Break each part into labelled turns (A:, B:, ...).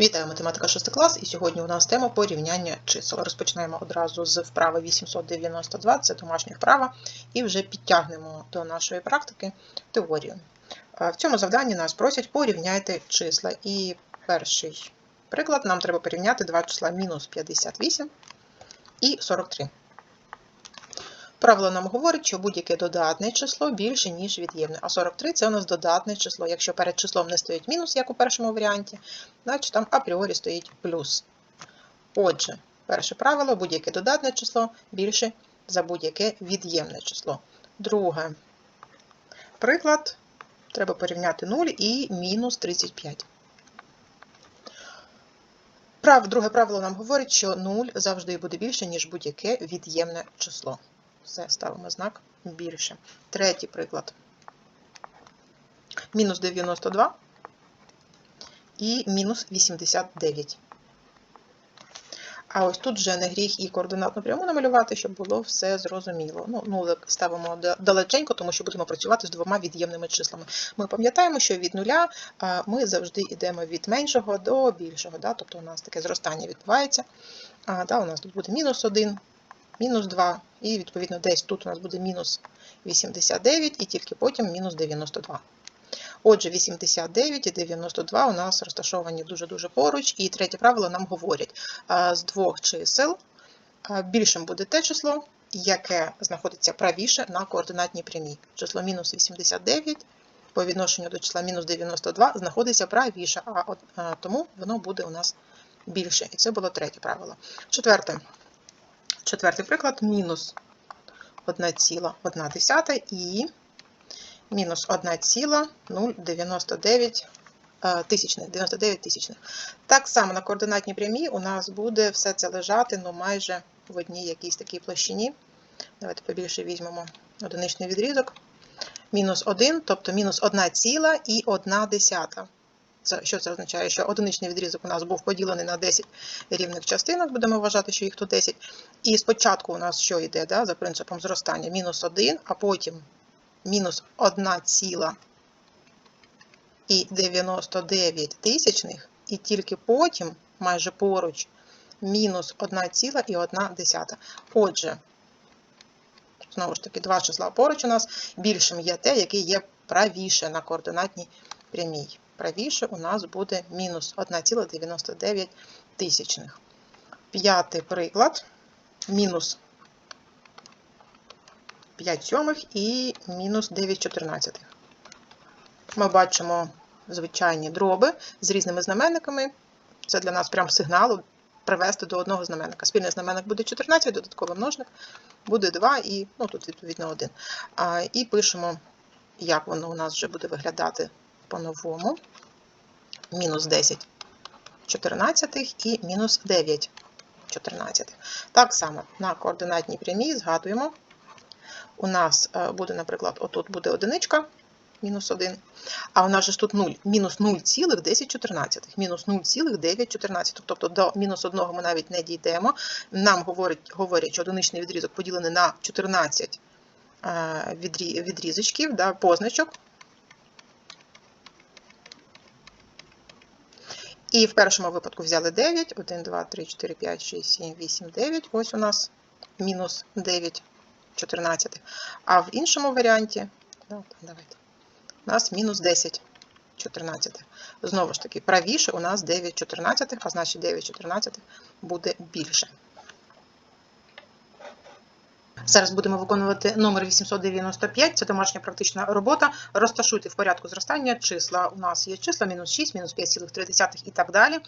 A: Вітаю, математика 6 клас, і сьогодні у нас тема порівняння чисел. Розпочнемо одразу з вправи 892, це домашня вправа, і вже підтягнемо до нашої практики теорію. В цьому завданні нас просять порівняти числа. І перший приклад нам треба порівняти два числа мінус 58 і 43. Правило нам говорить, що будь-яке додатне число більше, ніж від'ємне. А 43 це у нас додатне число. Якщо перед числом не стоїть мінус, як у першому варіанті, значить там апріорі стоїть плюс. Отже, перше правило будь-яке додатне число більше за будь-яке від'ємне число. Друге приклад. Треба порівняти 0 і мінус 35. Друге правило нам говорить, що 0 завжди буде більше, ніж будь-яке від'ємне число. Все, ставимо знак більше. Третій приклад. Мінус 92 і мінус 89. А ось тут вже не гріх і координатну пряму намалювати, щоб було все зрозуміло. Ну, нулик ставимо далеченько, тому що будемо працювати з двома від'ємними числами. Ми пам'ятаємо, що від нуля ми завжди йдемо від меншого до більшого. Да? Тобто у нас таке зростання відбувається. А, да, у нас тут буде мінус 1, мінус 2, і відповідно десь тут у нас буде мінус 89, і тільки потім мінус 92. Отже, 89 і 92 у нас розташовані дуже-дуже поруч. І третє правило нам говорять, з двох чисел більшим буде те число, яке знаходиться правіше на координатній прямій. Число мінус 89 по відношенню до числа мінус 92 знаходиться правіше, а тому воно буде у нас більше. І це було третє правило. Четверте. Четвертий приклад мінус 1,1 і мінус 1,099 е, тисячних, 99 тисячних. Так само на координатній прямій у нас буде все це лежати ну, майже в одній якійсь такій площині. Давайте побільше візьмемо одиничний відрізок. Мінус 1, тобто мінус 1 ціла і 1 десята. Це, що це означає? Що одиничний відрізок у нас був поділений на 10 рівних частинок, будемо вважати, що їх тут 10. І спочатку у нас що йде да, за принципом зростання? Мінус 1, а потім мінус 1 ціла і 99 тисячних, і тільки потім, майже поруч, мінус 1 ціла і 1 десята. Отже, знову ж таки, два числа поруч у нас більшим є те, яке є правіше на координатній прямій. Правіше у нас буде мінус 1,99 тисячних. П'ятий приклад. Мінус 5 сьомих і мінус 9 чотирнадцятих. Ми бачимо звичайні дроби з різними знаменниками. Це для нас прям сигнал привести до одного знаменника. Спільний знаменник буде 14, додатковий множник буде 2 і ну, тут відповідно 1. А, і пишемо, як воно у нас вже буде виглядати по-новому. Мінус 10 чотирнадцятих і мінус 9 чотирнадцятих. Так само на координатній прямій згадуємо. У нас е, буде, наприклад, отут буде одиничка, мінус 1, а у нас же тут 0, мінус 0,1014, мінус 0,914, тобто до мінус 1 ми навіть не дійдемо. Нам говорять, говорять що одиничний відрізок поділений на 14 е, відрізочків, да, позначок. І в першому випадку взяли 9, 1, 2, 3, 4, 5, 6, 7, 8, 9. Ось у нас мінус 9 14. А в іншому варіанті, да, давайте, у нас мінус 10 14. Знову ж таки, правіше у нас 9 14, а значить 9 14 буде більше. Зараз будемо виконувати номер 895, це домашня практична робота. Розташуйте в порядку зростання числа. У нас є числа мінус 6, мінус 5,3 і так далі.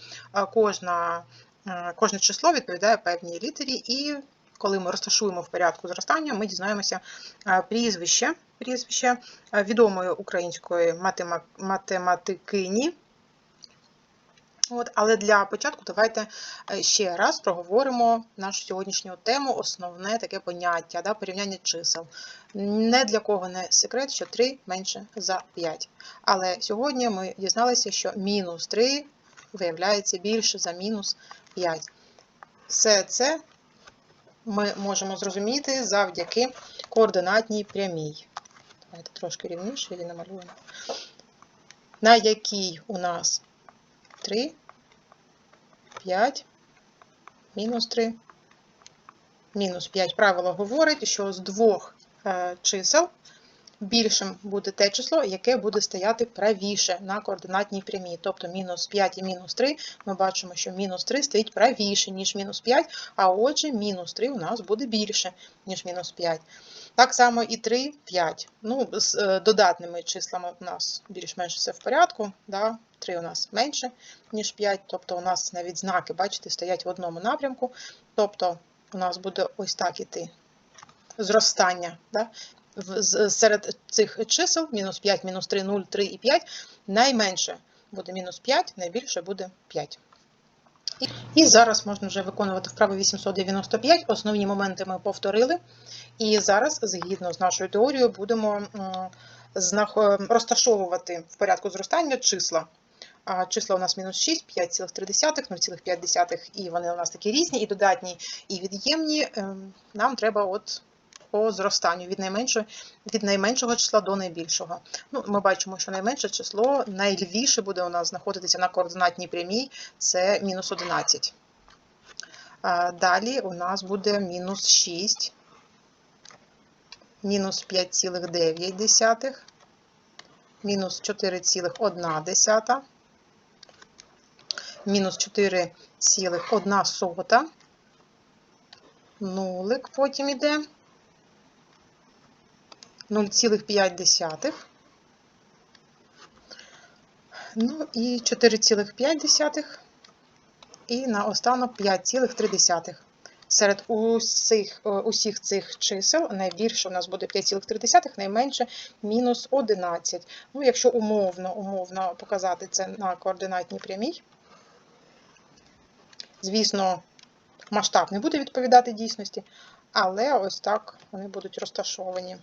A: Кожна, е, кожне число відповідає певній літері, і коли ми розташуємо в порядку зростання, ми дізнаємося е, прізвище, прізвище е, відомої української матема- математикині. От, але для початку давайте е, ще раз проговоримо нашу сьогоднішню тему, основне таке поняття, да, порівняння чисел. Не для кого не секрет, що 3 менше за 5. Але сьогодні ми дізналися, що мінус 3 виявляється більше за мінус 5. Все це ми можемо зрозуміти завдяки координатній прямій. Давайте трошки рівніше її намалюємо. На якій у нас 3 5, мінус 3, мінус 5. Правило говорить, що з двох е, чисел більшим буде те число, яке буде стояти правіше на координатній прямій. Тобто мінус 5 і мінус 3, ми бачимо, що мінус 3 стоїть правіше, ніж мінус 5, а отже, мінус 3 у нас буде більше, ніж мінус 5. Так само і 3, 5. Ну, з е, додатними числами у нас більш-менш все в порядку. Да? 3 у нас менше, ніж 5, тобто у нас навіть знаки, бачите, стоять в одному напрямку. Тобто у нас буде ось так іти зростання. Да? Серед цих чисел мінус 5, мінус 3, 0, 3 і 5 найменше буде мінус 5, найбільше буде 5. І- зараз можна вже виконувати вправу 895. Основні моменти ми повторили. І зараз, згідно з нашою теорією, будемо розташовувати в порядку зростання числа. Числа у нас мінус 6, 5,3, 0,5, і вони у нас такі різні, і додатні, і від'ємні. Ем, Нам треба от по зростанню від найменшого, від найменшого числа до найбільшого. Ну, ми бачимо, що найменше число найлівіше буде у нас знаходитися на координатній прямій, це мінус 11. Далі у нас буде мінус 6, мінус 5,9, мінус 4,1, мінус 4,1 сота, нулик потім іде, 0,5, ну і 4,5, і наостанок 5,3. Серед усіх, е, усіх цих чисел найбільше у нас буде 5,3, найменше мінус 11. Ну, якщо умовно, умовно показати це на координатній прямій, звісно, масштаб не буде відповідати дійсності, але ось так вони будуть розташовані.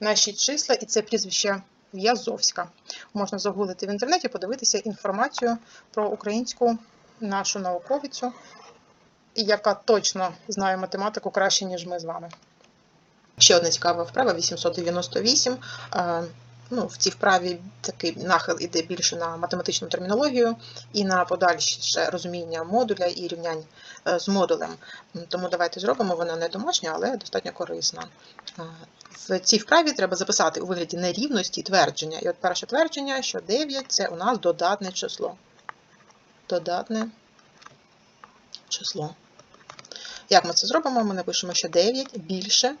A: Наші числа, і це прізвище В'язовська. Можна загуглити в інтернеті, подивитися інформацію про українську нашу науковицю, яка точно знає математику краще, ніж ми з вами. Ще одна цікава вправа 898. Ну, в цій вправі такий нахил іде більше на математичну термінологію і на подальше розуміння модуля і рівнянь е, з модулем. Тому давайте зробимо, вона не домашня, але достатньо корисна. Е, В цій вправі треба записати у вигляді нерівності твердження. І от перше твердження, що 9 це у нас додатне число. Додатне число. Як ми це зробимо? Ми напишемо, що 9 більше,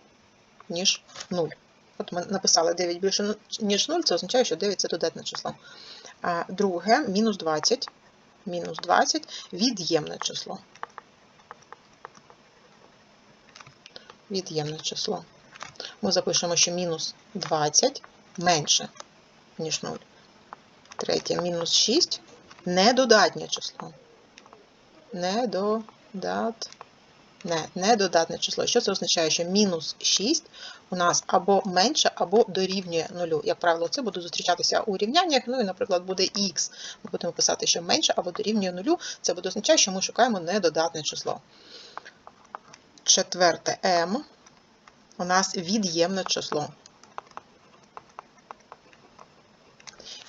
A: ніж 0. От ми написали 9 більше, ніж 0, це означає, що 9 це додатне число. А Друге, мінус 20. Мінус 20 від'ємне число. Від'ємне число. Ми запишемо, що мінус 20 менше, ніж 0. Третє, мінус 6 недодатнє число. Недодатне. Не, недодатне число. Що це означає? Що мінус 6 у нас або менше, або дорівнює нулю. Як правило, це буде зустрічатися у рівняннях. Ну і, наприклад, буде х. Ми будемо писати, що менше або дорівнює нулю. Це буде означати, що ми шукаємо недодатне число. Четверте m у нас від'ємне число.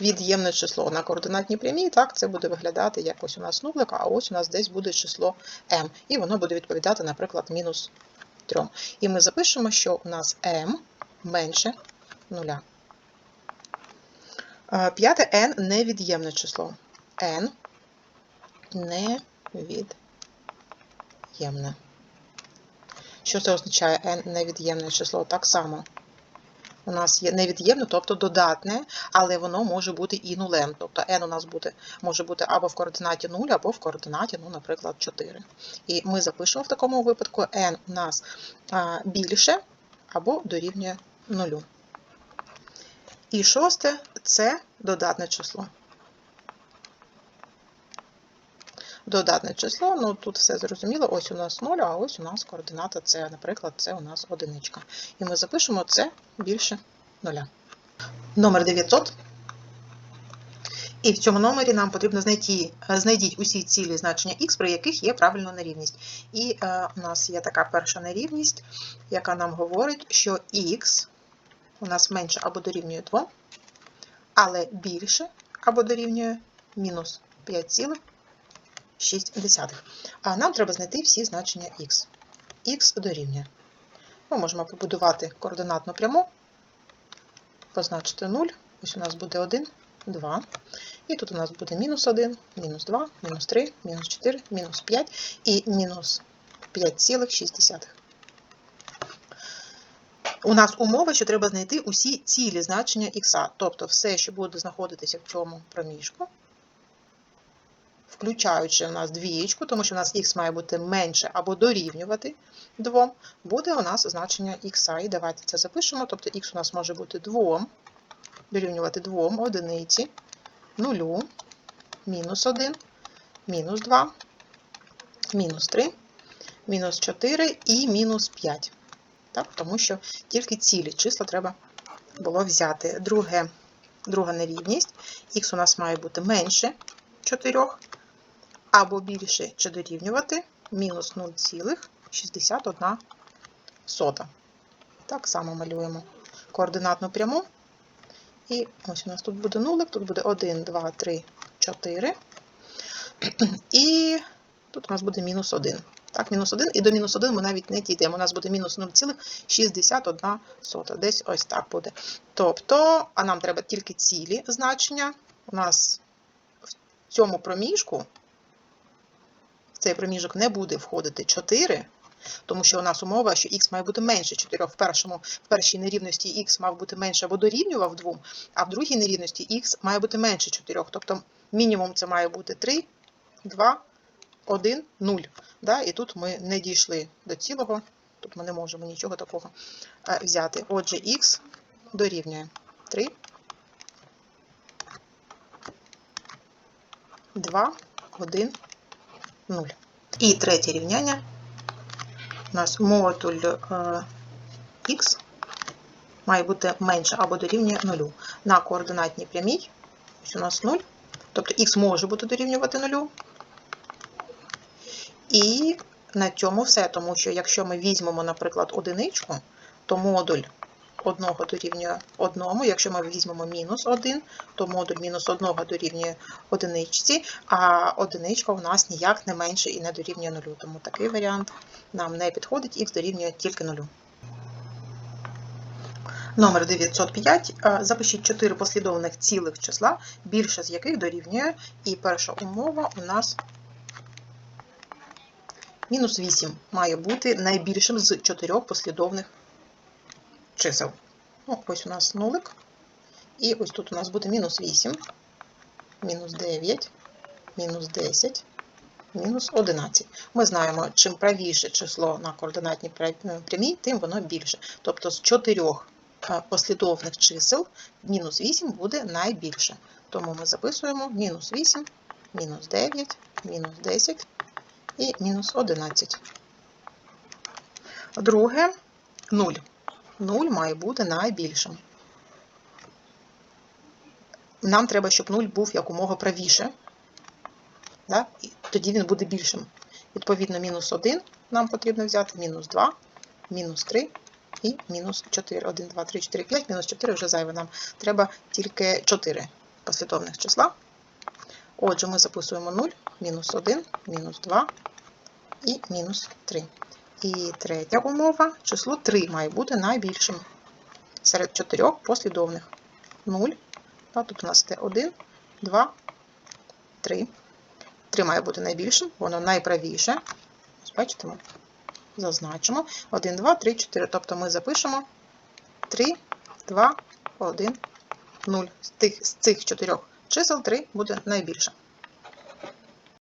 A: Від'ємне число на координатній прямій, так, це буде виглядати як ось у нас нулик, а ось у нас десь буде число m. І воно буде відповідати, наприклад, мінус 3. І ми запишемо, що у нас m менше 0. Е, П'яте n невід'ємне число. n невід'ємне. Що це означає n невід'ємне число? Так само. У нас є невід'ємне, тобто додатне, але воно може бути і нулем. Тобто n у нас буде, може бути або в координаті 0, або в координаті, ну, наприклад, 4. І ми запишемо в такому випадку n у нас більше або дорівнює 0. І шосте це додатне число. Додатне число, ну тут все зрозуміло, ось у нас 0, а ось у нас координата це, наприклад, це у нас одиничка. І ми запишемо це більше 0. Номер 900. І в цьому номері нам потрібно знайти, знайдіть усі цілі значення х, при яких є правильна нерівність. І е, у нас є така перша нерівність, яка нам говорить, що х у нас менше або дорівнює 2, але більше або дорівнює мінус 5,4. 3,6. А нам треба знайти всі значення х. х дорівнює. Ми можемо побудувати координатну пряму, позначити 0. Ось у нас буде 1, 2. І тут у нас буде мінус 1, мінус 2, мінус 3, мінус 4, мінус 5 і мінус 5,6. У нас умова, що треба знайти усі цілі значення х, тобто все, що буде знаходитися в цьому проміжку, включаючи у нас двієчку, тому що у нас х має бути менше або дорівнювати 2, буде у нас значення х. І давайте це запишемо. Тобто х у нас може бути 2, дорівнювати 2, одиниці, 0, мінус 1, мінус 2, мінус 3, мінус 4 і мінус 5. Так, тому що тільки цілі числа треба було взяти. Друге, друга нерівність. Х у нас має бути менше 4 або більше чи дорівнювати мінус 0,61. Так само малюємо координатну пряму. І ось у нас тут буде нулик, тут буде 1, 2, 3, 4. І тут у нас буде мінус 1. Так, мінус 1, і до мінус 1 ми навіть не дійдемо. У нас буде мінус 0,61. Десь ось так буде. Тобто, а нам треба тільки цілі значення. У нас в цьому проміжку, цей проміжок не буде входити 4, тому що у нас умова, що х має бути менше 4. В, першому, в першій нерівності х мав бути менше або дорівнював 2, а в другій нерівності х має бути менше 4. Тобто мінімум це має бути 3, 2, 1, 0. Да? І тут ми не дійшли до цілого, тут ми не можемо нічого такого е, взяти. Отже, х дорівнює 3, 2, 1, 0. І третє рівняння у нас модуль е, х має бути менше або дорівнює 0. На координатній прямій ось у нас 0, тобто х може бути дорівнювати 0. І на цьому все, тому що якщо ми візьмемо, наприклад, одиничку, то модуль 1 дорівнює 1, якщо ми візьмемо мінус 1, то модуль мінус 1 дорівнює одиничці, а одиничка у нас ніяк не менше і не дорівнює 0. Тому такий варіант нам не підходить, х дорівнює тільки 0. Номер 905. Запишіть 4 послідовних цілих числа, більше з яких дорівнює. І перша умова у нас Мінус 8 має бути найбільшим з чотирьох послідовних чисел. Ну, Ось у нас нулик. І ось тут у нас буде мінус 8, мінус 9, мінус 10, мінус 11. Ми знаємо, чим правіше число на координатній прямій, тим воно більше. Тобто з чотирьох послідовних чисел мінус 8 буде найбільше. Тому ми записуємо мінус 8, мінус 9, мінус 10 і мінус 11. Друге 0. 0 має бути найбільшим. Нам треба, щоб 0 був якомога правіше. Да? І тоді він буде більшим. Відповідно, мінус 1 нам потрібно взяти, мінус 2, мінус 3 і мінус 4. 1, 2, 3, 4, 5, мінус 4 вже зайве нам. Треба тільки 4 послідовних числа. Отже, ми записуємо 0, мінус 1, мінус 2, і мінус 3. І третя умова, число 3 має бути найбільшим серед чотирьох послідовних. 0. Тут у нас це 1, 2, 3. 3 має бути найбільшим, воно найправіше. Бачите, ми зазначимо. 1, 2, 3, 4. Тобто ми запишемо 3, 2, 1, 0. З, цих чотирьох чисел 3 буде найбільше.